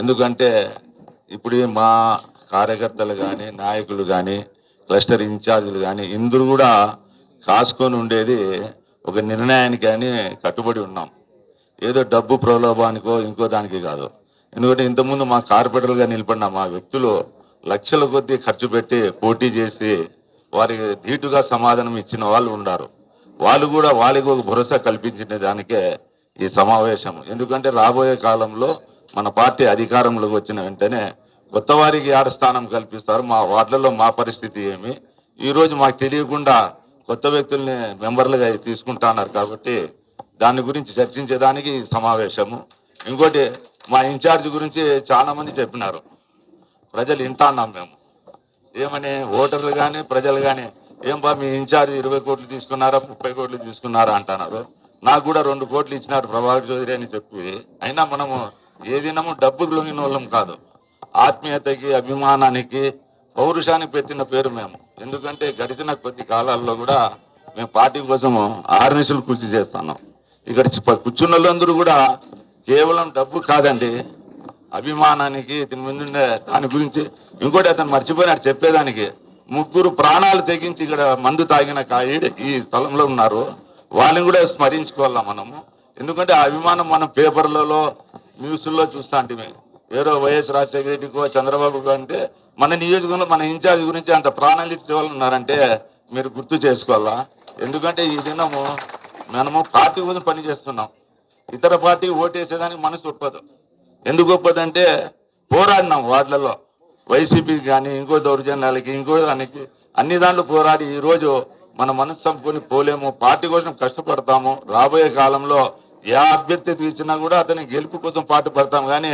ఎందుకంటే ఇప్పుడు మా కార్యకర్తలు కానీ నాయకులు కానీ క్లస్టర్ ఇన్ఛార్జీలు కానీ ఇందరూ కూడా కాసుకొని ఉండేది ఒక నిర్ణయానికి కానీ కట్టుబడి ఉన్నాం. ఏదో డబ్బు ప్రలోభానికో ఇంకో దానికి కాదు. ఎందుకంటే ఇంతకుముందు మా కార్పొరేటర్గా నిలబడిన మా వ్యక్తులు లక్షల కొద్దీ ఖర్చు పెట్టి పోటీ చేసి వారికి ధీటుగా సమాధానం ఇచ్చిన వాళ్ళు ఉన్నారు వాళ్ళు కూడా వాళ్ళకి ఒక భరోసా కల్పించిన దానికే ఈ సమావేశం. ఎందుకంటే రాబోయే కాలంలో మన పార్టీ అధికారంలోకి వచ్చిన వెంటనే కొత్త వారికి ఆడ స్థానం కల్పిస్తారు. మా వార్డులలో మా పరిస్థితి ఏమి? ఈరోజు మాకు తెలియకుండా కొత్త వ్యక్తుల్ని మెంబర్లుగా తీసుకుంటున్నారు కాబట్టి దాని గురించి చర్చించేదానికి సమావేశము. ఇంకోటి మా ఇన్ఛార్జ్ గురించి చాలా మంది చెప్పినారు. ప్రజలు వింటాన్నాం మేము. ఏమని? ఓటర్లు కానీ ప్రజలు కానీ ఏం బా మీ ఇన్ఛార్జ్ ఇరవై కోట్లు తీసుకున్నారా ముప్పై కోట్లు తీసుకున్నారా? అంటున్నారు. నాకు కూడా రెండు కోట్లు ఇచ్చినారు ప్రభాకర్ చౌదరి అని చెప్పి. అయినా మనము ఏ దినము డబ్బుకు లొంగిన వాళ్ళం కాదు. ఆత్మీయతకి అభిమానానికి పౌరుషానికి పెట్టిన పేరు మేము. ఎందుకంటే గడిచిన కొద్ది కాలాల్లో కూడా మేము పార్టీ కోసం ఆర్నిసులు కృషి చేస్తున్నాం. ఇక్కడ కూర్చున్న వాళ్ళందరూ కూడా కేవలం డబ్బు కాదండి అభిమానానికి ఇతని ముందు దాని గురించి ఇంకోటి అతను మర్చిపోయినాడు చెప్పేదానికి. ముగ్గురు ప్రాణాలు తెగించి ఇక్కడ మందు తాగిన కాయడు ఈ స్థలంలో ఉన్నారు. వాళ్ళని కూడా స్మరించుకోవాలా మనము? ఎందుకంటే ఆ అభిమానం మనం పేపర్లలో న్యూస్లో చూస్తా అంటే ఏదో వైఎస్ రాజశేఖర రెడ్డికో చంద్రబాబు అంటే మన నియోజకవర్గంలో మన ఇన్ఛార్జ్ గురించి అంత ప్రాణాలు ఇచ్చే వాళ్ళు ఉన్నారంటే మీరు గుర్తు చేసుకోవాలా? ఎందుకంటే ఈ దినము మనము పార్టీ కోసం పని చేస్తున్నాం. ఇతర పార్టీ ఓటేసేదానికి మనసు ఒప్పదు. ఎందుకు ఒప్పదంటే పోరాడినాం వార్డులలో. వైసీపీకి కానీ ఇంకో దౌర్జన్యాలకి ఇంకో దానికి అన్ని దాంట్లో పోరాడి ఈరోజు మన మనసు చంపుకొని పోలేము. పార్టీ కోసం కష్టపడతాము. రాబోయే కాలంలో ఏ అభ్యర్థి ఇచ్చినా కూడా అతని గెలుపు కోసం పాటు పడతాం. కానీ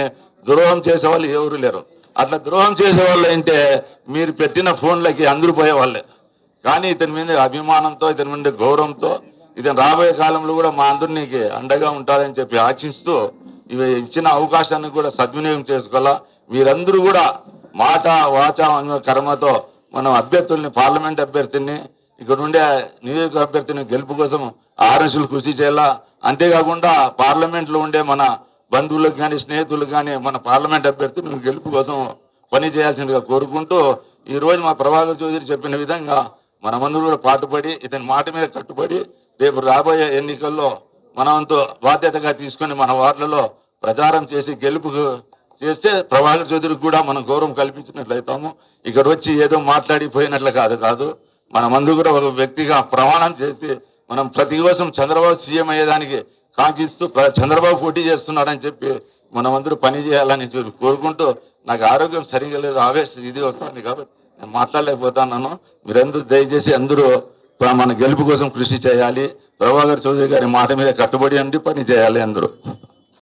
ద్రోహం చేసే వాళ్ళు ఎవరు లేరు. అట్లా ద్రోహం చేసే వాళ్ళు అంటే మీరు పెట్టిన ఫోన్లకి అందరూ పోయేవాళ్ళే కానీ ఇతని మీద అభిమానంతో ఇతని మీద గౌరవంతో ఇతను రాబోయే కాలంలో కూడా మా అందరినీకి అండగా ఉంటాడని చెప్పి ఆశిస్తూ ఇవి ఇచ్చిన అవకాశాన్ని కూడా సద్వినియోగం చేసుకోవాలా? మీరందరూ కూడా మాట వాచ కర్మతో మనం అభ్యర్థుల్ని పార్లమెంట్ అభ్యర్థిని ఇక్కడ ఉండే నియోజక అభ్యర్థిని గెలుపు కోసం ఆర్ఎస్లు కృషి చేయాలా? అంతేకాకుండా పార్లమెంట్లో ఉండే మన బంధువులకు కానీ స్నేహితులకు కానీ మన పార్లమెంట్ అభ్యర్థి మేము గెలుపు కోసం పని చేయాల్సిందిగా కోరుకుంటూ ఈరోజు మా ప్రభాకర్ చౌదరి చెప్పిన విధంగా మనమందరూ కూడా పాటుపడి ఇతని మాట మీద కట్టుబడి రేపు రాబోయే ఎన్నికల్లో మనమంతో బాధ్యతగా తీసుకొని మన వార్డులలో ప్రచారం చేసి గెలుపు చేస్తే ప్రభాకర్ చౌదరికి కూడా మనం గౌరవం కల్పించినట్లయితాము. ఇక్కడ వచ్చి ఏదో మాట్లాడిపోయినట్లు కాదు కాదు. మనమందరూ కూడా ఒక వ్యక్తిగా ప్రమాణం చేసి మనం ప్రతి కోసం చంద్రబాబు సీఎం అయ్యేదానికి కాంక్షిస్తూ చంద్రబాబు పోటీ చేస్తున్నాడని చెప్పి మనమందరూ పని చేయాలని చూ- కోరుకుంటూ నాకు ఆరోగ్యం సరిగ్గా లేదు ఆవేశం ఇది వస్తుంది కాబట్టి నేను మాట్లాడలేకపోతున్నాను. మీరందరూ దయచేసి అందరూ మన గెలుపు కోసం కృషి చేయాలి. ప్రభాకర్ చౌదరి గారి మాట మీద కట్టుబడి ఉండి పని చేయాలి అందరూ.